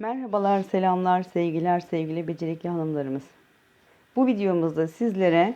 Merhabalar, selamlar, sevgiler, sevgili becerikli hanımlarımız. Bu videomuzda sizlere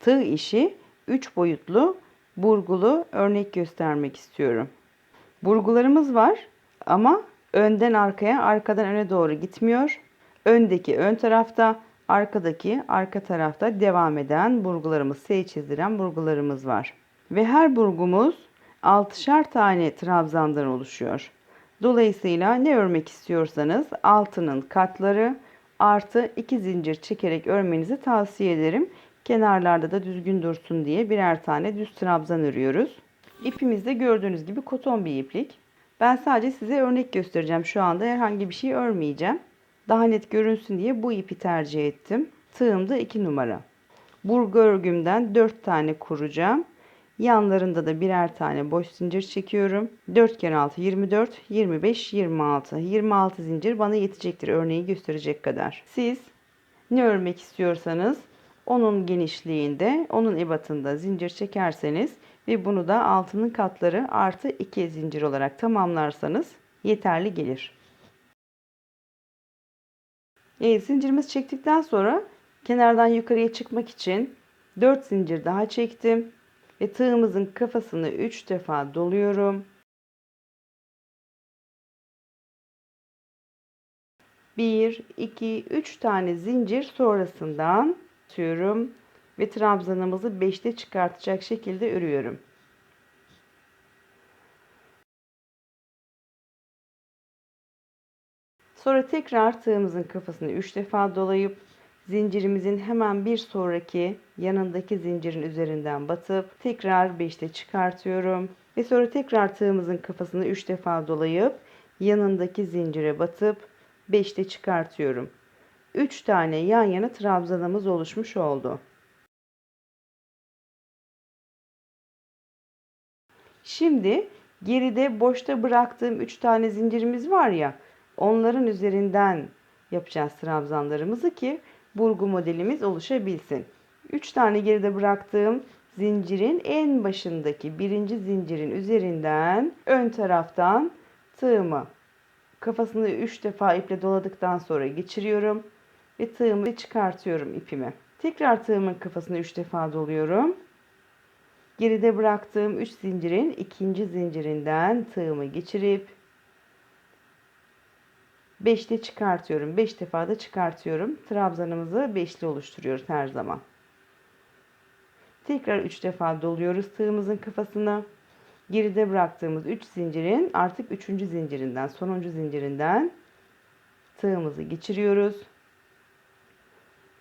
tığ işi 3 boyutlu burgulu örnek göstermek istiyorum. Burgularımız var ama önden arkaya, arkadan öne doğru gitmiyor. Öndeki ön tarafta, arkadaki arka tarafta devam eden burgularımız, S çizdiren burgularımız var. Ve her burgumuz 6'şar tane trabzandan oluşuyor. Dolayısıyla ne örmek istiyorsanız altının katları artı iki zincir çekerek örmenizi tavsiye ederim. Kenarlarda da düzgün dursun diye birer tane düz trabzan örüyoruz. İpimiz de gördüğünüz gibi koton bir iplik. Ben sadece size örnek göstereceğim. Şu anda herhangi bir şey örmeyeceğim. Daha net görünsün diye bu ipi tercih ettim. Tığım da 2 numara. Burgu örgümden 4 tane kuracağım. Yanlarında da birer tane boş zincir çekiyorum. 4 kere 6 24, 25, 26. 26 zincir bana yetecektir örneği gösterecek kadar. Siz ne örmek istiyorsanız onun genişliğinde, onun ebatında zincir çekerseniz ve bunu da altının katları artı 2 zincir olarak tamamlarsanız yeterli gelir. Evet zincirimiz çektikten sonra kenardan yukarıya çıkmak için 4 zincir daha çektim ve tığımızın kafasını 3 defa doluyorum. Bir, iki, üç tane zincir sonrasından atıyorum ve trabzanımızı 5'te çıkartacak şekilde örüyorum. Sonra tekrar tığımızın kafasını 3 defa dolayıp zincirimizin hemen bir sonraki yanındaki zincirin üzerinden batıp tekrar 5'te çıkartıyorum. Ve sonra tekrar tığımızın kafasını 3 defa dolayıp yanındaki zincire batıp 5'te çıkartıyorum. 3 tane yan yana trabzanımız oluşmuş oldu. Şimdi geride boşta bıraktığım 3 tane zincirimiz var ya onların üzerinden yapacağız trabzanlarımızı ki burgu modelimiz oluşabilsin. 3 tane geride bıraktığım zincirin en başındaki birinci zincirin üzerinden ön taraftan tığımı kafasını 3 defa iple doladıktan sonra geçiriyorum ve tığımı çıkartıyorum ipimi. Tekrar tığımın kafasını 3 defa doluyorum. Geride bıraktığım 3 zincirin ikinci zincirinden tığımı geçirip 5'te çıkartıyorum. 5 defa da çıkartıyorum. Trabzanımızı 5'li oluşturuyoruz her zaman. Tekrar 3 defa doluyoruz tığımızın kafasına. Geride bıraktığımız 3 zincirin artık 3. zincirinden, sonuncu zincirinden tığımızı geçiriyoruz.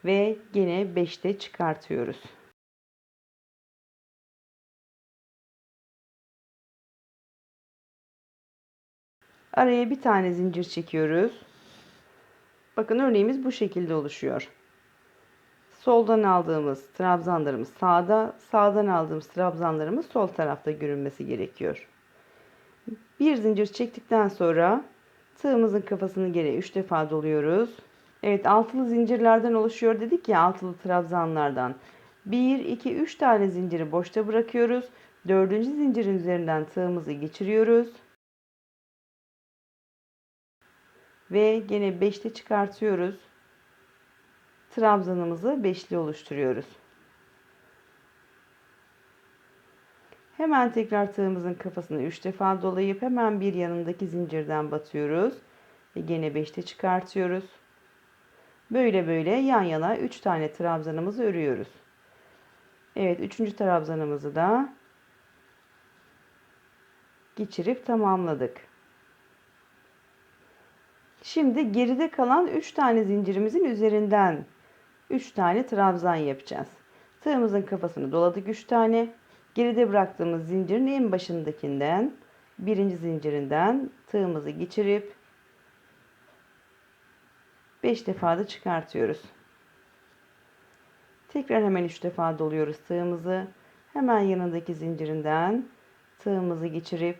Ve yine 5'te çıkartıyoruz. Araya bir tane zincir çekiyoruz. Bakın örneğimiz bu şekilde oluşuyor. Soldan aldığımız trabzanlarımız sağda, sağdan aldığımız trabzanlarımız sol tarafta görünmesi gerekiyor. Bir zincir çektikten sonra tığımızın kafasını geri 3 defa doluyoruz. Evet altılı zincirlerden oluşuyor dedik ya altılı trabzanlardan. 1, 2, 3 tane zinciri boşta bırakıyoruz. Dördüncü zincirin üzerinden tığımızı geçiriyoruz. Ve gene 5'te çıkartıyoruz. Trabzanımızı beşli oluşturuyoruz. Hemen tekrar tığımızın kafasını 3 defa dolayıp hemen bir yanındaki zincirden batıyoruz. Ve gene 5'te çıkartıyoruz. Böyle böyle yan yana 3 tane trabzanımızı örüyoruz. Evet 3. trabzanımızı da geçirip tamamladık. Şimdi geride kalan 3 tane zincirimizin üzerinden 3 tane trabzan yapacağız. Tığımızın kafasını doladık 3 tane. Geride bıraktığımız zincirin en başındakinden birinci zincirinden tığımızı geçirip 5 defa da çıkartıyoruz. Tekrar hemen 3 defa doluyoruz tığımızı. Hemen yanındaki zincirinden tığımızı geçirip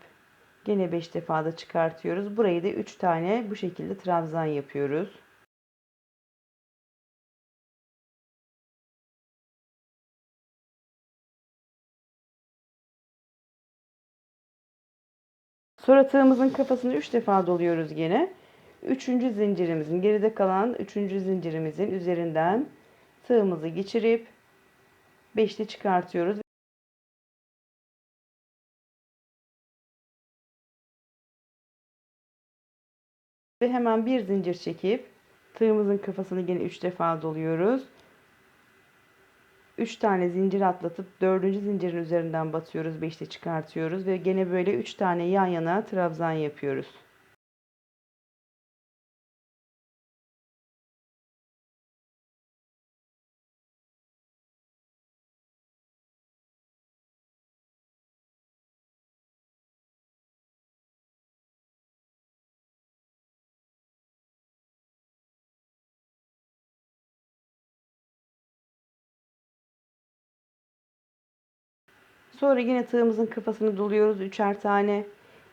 Gene 5 defa da çıkartıyoruz. Burayı da 3 tane bu şekilde trabzan yapıyoruz. Sonra tığımızın kafasını 3 defa doluyoruz gene. üçüncü zincirimizin geride kalan üçüncü zincirimizin üzerinden tığımızı geçirip beşli çıkartıyoruz. Ve hemen bir zincir çekip tığımızın kafasını yine 3 defa doluyoruz. 3 tane zincir atlatıp 4. zincirin üzerinden batıyoruz. 5'te çıkartıyoruz ve gene böyle 3 tane yan yana trabzan yapıyoruz. Sonra yine tığımızın kafasını doluyoruz üçer tane.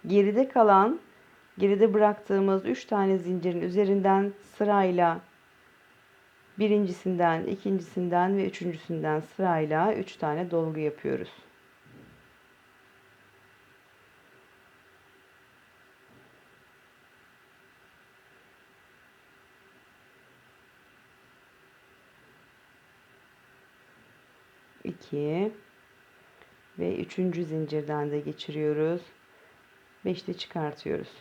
Geride kalan, geride bıraktığımız üç tane zincirin üzerinden sırayla birincisinden, ikincisinden ve üçüncüsünden sırayla üç tane dolgu yapıyoruz. İki ve üçüncü zincirden de geçiriyoruz. Beşli çıkartıyoruz.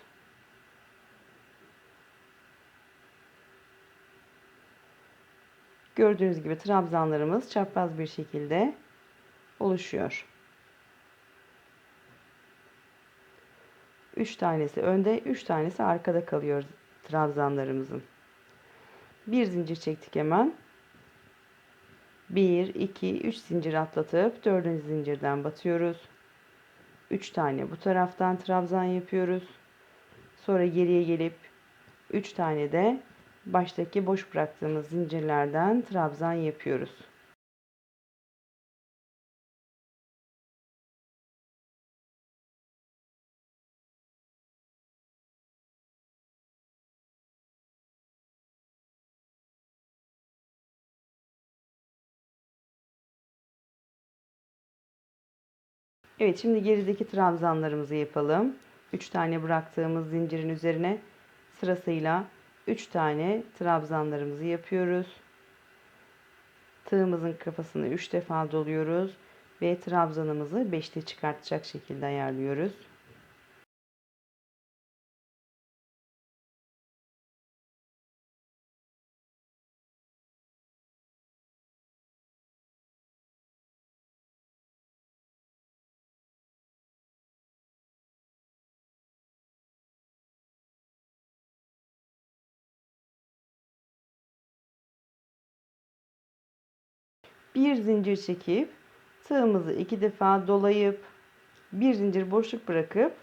Gördüğünüz gibi trabzanlarımız çapraz bir şekilde oluşuyor. 3 tanesi önde, 3 tanesi arkada kalıyor trabzanlarımızın. Bir zincir çektik hemen. 1, 2, 3 zincir atlatıp 4. zincirden batıyoruz. 3 tane bu taraftan trabzan yapıyoruz. Sonra geriye gelip 3 tane de baştaki boş bıraktığımız zincirlerden trabzan yapıyoruz. Evet şimdi gerideki trabzanlarımızı yapalım. 3 tane bıraktığımız zincirin üzerine sırasıyla 3 tane trabzanlarımızı yapıyoruz. Tığımızın kafasını 3 defa doluyoruz ve trabzanımızı 5'te çıkartacak şekilde ayarlıyoruz. Bir zincir çekip tığımızı iki defa dolayıp bir zincir boşluk bırakıp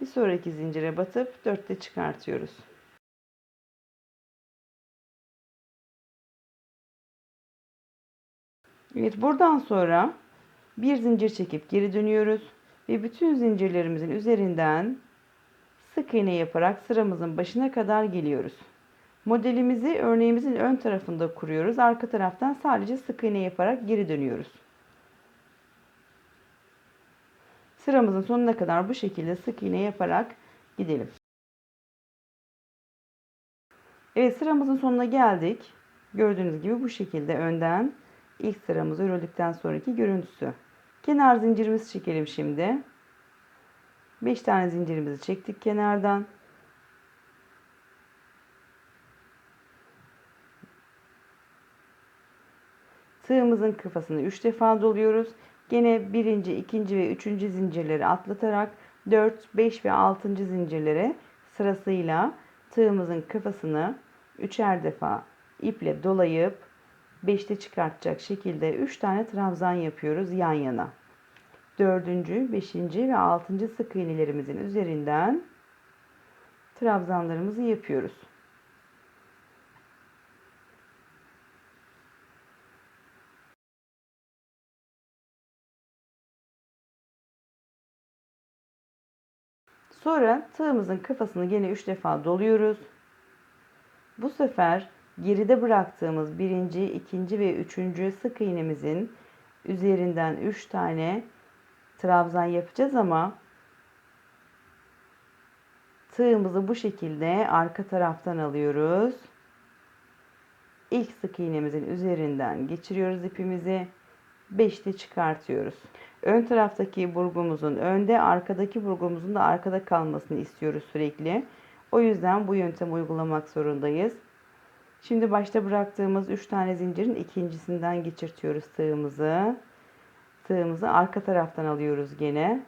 bir sonraki zincire batıp dörtte çıkartıyoruz. Evet buradan sonra bir zincir çekip geri dönüyoruz ve bütün zincirlerimizin üzerinden sık iğne yaparak sıramızın başına kadar geliyoruz. Modelimizi örneğimizin ön tarafında kuruyoruz. Arka taraftan sadece sık iğne yaparak geri dönüyoruz. Sıramızın sonuna kadar bu şekilde sık iğne yaparak gidelim. Evet sıramızın sonuna geldik. Gördüğünüz gibi bu şekilde önden ilk sıramız örüldükten sonraki görüntüsü. Kenar zincirimizi çekelim şimdi. 5 tane zincirimizi çektik kenardan. Tığımızın kafasını 3 defa doluyoruz. Gene birinci, ikinci ve üçüncü zincirleri atlatarak 4, 5 ve 6. zincirlere sırasıyla tığımızın kafasını üçer defa iple dolayıp 5'te çıkartacak şekilde 3 tane trabzan yapıyoruz yan yana. 4. 5. ve 6. sık iğnelerimizin üzerinden trabzanlarımızı yapıyoruz. Sonra tığımızın kafasını yine 3 defa doluyoruz. Bu sefer geride bıraktığımız birinci, ikinci ve üçüncü sık iğnemizin üzerinden 3 tane trabzan yapacağız ama Tığımızı bu şekilde arka taraftan alıyoruz. İlk sık iğnemizin üzerinden geçiriyoruz ipimizi. 5'te çıkartıyoruz. Ön taraftaki burgumuzun önde, arkadaki burgumuzun da arkada kalmasını istiyoruz sürekli. O yüzden bu yöntemi uygulamak zorundayız. Şimdi başta bıraktığımız 3 tane zincirin ikincisinden geçirtiyoruz tığımızı. Tığımızı arka taraftan alıyoruz gene.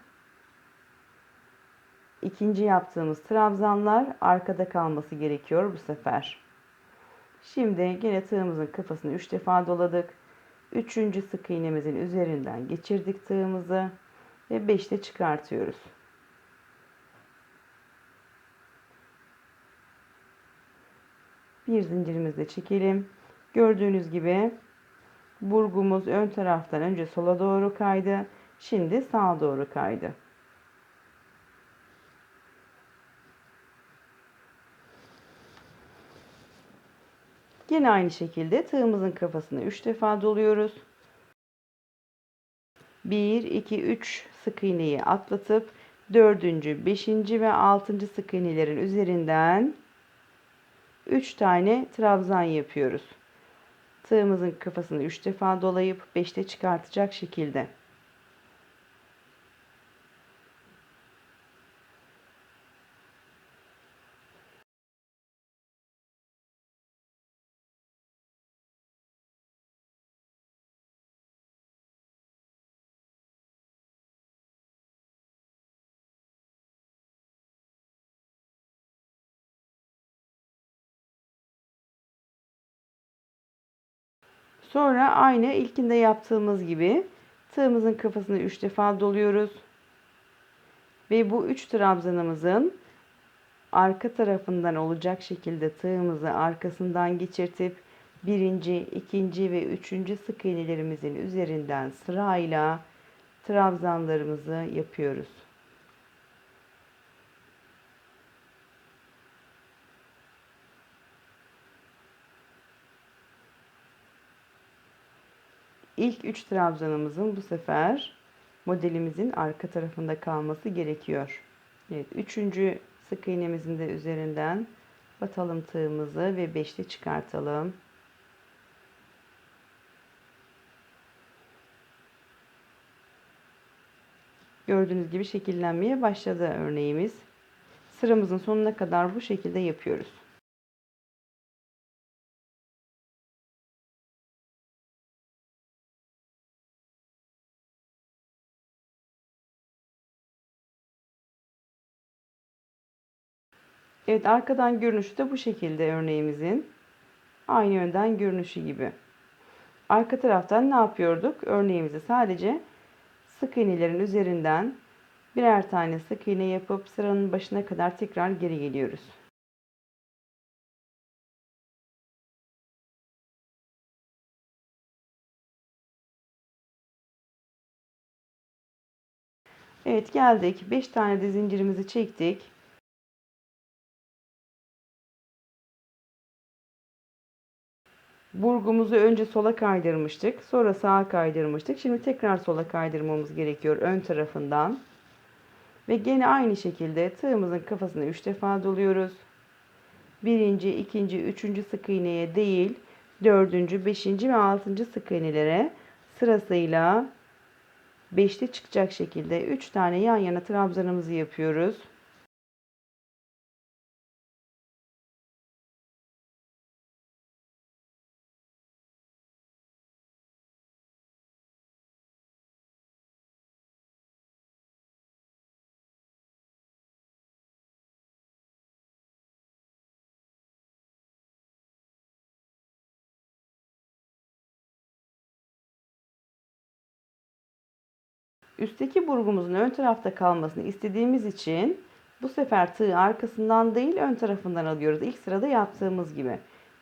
İkinci yaptığımız trabzanlar arkada kalması gerekiyor bu sefer. Şimdi gene tığımızın kafasını 3 defa doladık. Üçüncü sık iğnemizin üzerinden geçirdik tığımızı ve 5'te çıkartıyoruz. Bir zincirimizi çekelim. Gördüğünüz gibi burgumuz ön taraftan önce sola doğru kaydı. Şimdi sağa doğru kaydı. Yine aynı şekilde tığımızın kafasını 3 defa doluyoruz. 1, 2, 3 sık iğneyi atlatıp 4. 5. ve 6. sık iğnelerin üzerinden 3 tane trabzan yapıyoruz. Tığımızın kafasını 3 defa dolayıp 5'te çıkartacak şekilde. Sonra aynı ilkinde yaptığımız gibi tığımızın kafasını 3 defa doluyoruz. Ve bu 3 trabzanımızın arka tarafından olacak şekilde tığımızı arkasından geçirtip birinci, ikinci ve üçüncü sık iğnelerimizin üzerinden sırayla trabzanlarımızı yapıyoruz. İlk 3 trabzanımızın bu sefer modelimizin arka tarafında kalması gerekiyor. Evet, üçüncü sık iğnemizin de üzerinden batalım tığımızı ve beşli çıkartalım. Gördüğünüz gibi şekillenmeye başladı örneğimiz. Sıramızın sonuna kadar bu şekilde yapıyoruz. Evet arkadan görünüşü de bu şekilde örneğimizin. Aynı yönden görünüşü gibi. Arka taraftan ne yapıyorduk? Örneğimizi sadece sık iğnelerin üzerinden birer tane sık iğne yapıp sıranın başına kadar tekrar geri geliyoruz. Evet geldik. 5 tane de zincirimizi çektik. Burgumuzu önce sola kaydırmıştık. Sonra sağa kaydırmıştık. Şimdi tekrar sola kaydırmamız gerekiyor ön tarafından. Ve gene aynı şekilde tığımızın kafasını 3 defa doluyoruz. Birinci, ikinci, üçüncü sık iğneye değil, dördüncü, beşinci ve altıncı sık iğnelere sırasıyla beşli çıkacak şekilde 3 tane yan yana trabzanımızı yapıyoruz. Üstteki burgumuzun ön tarafta kalmasını istediğimiz için bu sefer tığı arkasından değil ön tarafından alıyoruz. İlk sırada yaptığımız gibi.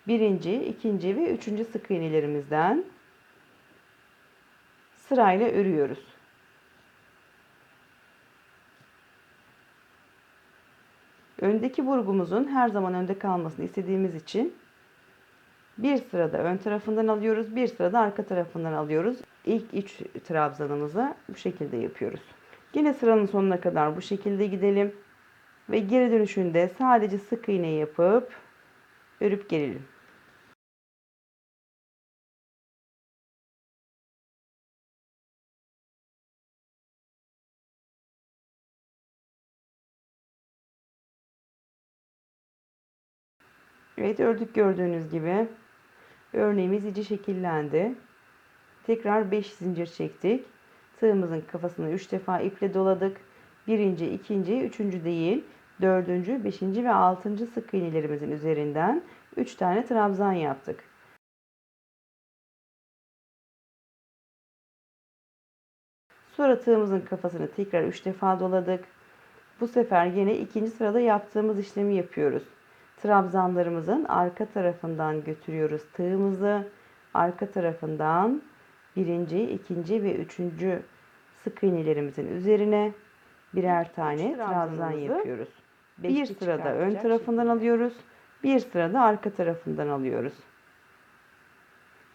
Birinci, ikinci ve üçüncü sık iğnelerimizden sırayla örüyoruz. Öndeki burgumuzun her zaman önde kalmasını istediğimiz için bir sırada ön tarafından alıyoruz, bir sırada arka tarafından alıyoruz. İlk iç trabzanımızı bu şekilde yapıyoruz. Yine sıranın sonuna kadar bu şekilde gidelim. Ve geri dönüşünde sadece sık iğne yapıp örüp gelelim. Evet ördük gördüğünüz gibi. Örneğimiz iyice şekillendi. Tekrar 5 zincir çektik. Tığımızın kafasını 3 defa iple doladık. Birinci, ikinci, üçüncü değil. Dördüncü, beşinci ve altıncı sık iğnelerimizin üzerinden 3 tane trabzan yaptık. Sonra tığımızın kafasını tekrar 3 defa doladık. Bu sefer yine ikinci sırada yaptığımız işlemi yapıyoruz. Trabzanlarımızın arka tarafından götürüyoruz tığımızı. Arka tarafından birinci, ikinci ve üçüncü sık iğnelerimizin üzerine birer tane trabzan yapıyoruz. Bir sırada ön tarafından alıyoruz. Bir sırada arka tarafından alıyoruz.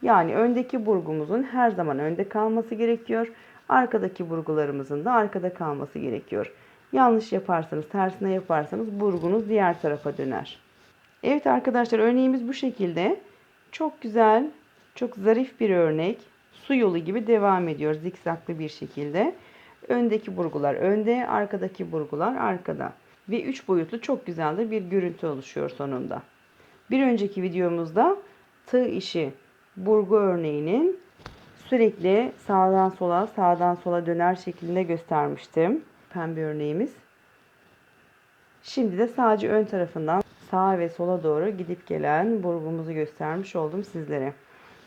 Yani öndeki burgumuzun her zaman önde kalması gerekiyor. Arkadaki burgularımızın da arkada kalması gerekiyor. Yanlış yaparsanız, tersine yaparsanız burgunuz diğer tarafa döner. Evet arkadaşlar örneğimiz bu şekilde. Çok güzel, çok zarif bir örnek. Su yolu gibi devam ediyor zikzaklı bir şekilde. Öndeki burgular önde, arkadaki burgular arkada. Ve 3 boyutlu çok güzel de bir görüntü oluşuyor sonunda. Bir önceki videomuzda tığ işi burgu örneğinin sürekli sağdan sola sağdan sola döner şeklinde göstermiştim. Pembe örneğimiz. Şimdi de sadece ön tarafından sağa ve sola doğru gidip gelen burgumuzu göstermiş oldum sizlere.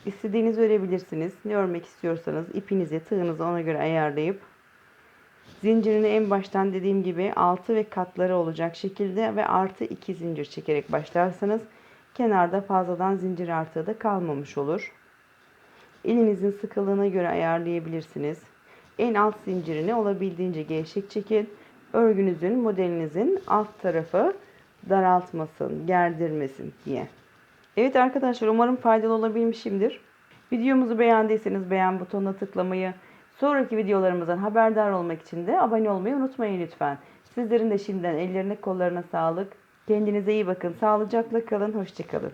İstediğinizi örebilirsiniz. Ne örmek istiyorsanız ipinizi, tığınızı ona göre ayarlayıp zincirini en baştan dediğim gibi altı ve katları olacak şekilde ve artı iki zincir çekerek başlarsanız kenarda fazladan zincir artığı da kalmamış olur. Elinizin sıkılığına göre ayarlayabilirsiniz. En alt zincirini olabildiğince gevşek çekin. Örgünüzün, modelinizin alt tarafı daraltmasın, gerdirmesin diye. Evet arkadaşlar umarım faydalı olabilmişimdir. Videomuzu beğendiyseniz beğen butonuna tıklamayı, sonraki videolarımızdan haberdar olmak için de abone olmayı unutmayın lütfen. Sizlerin de şimdiden ellerine kollarına sağlık. Kendinize iyi bakın. Sağlıcakla kalın. Hoşçakalın.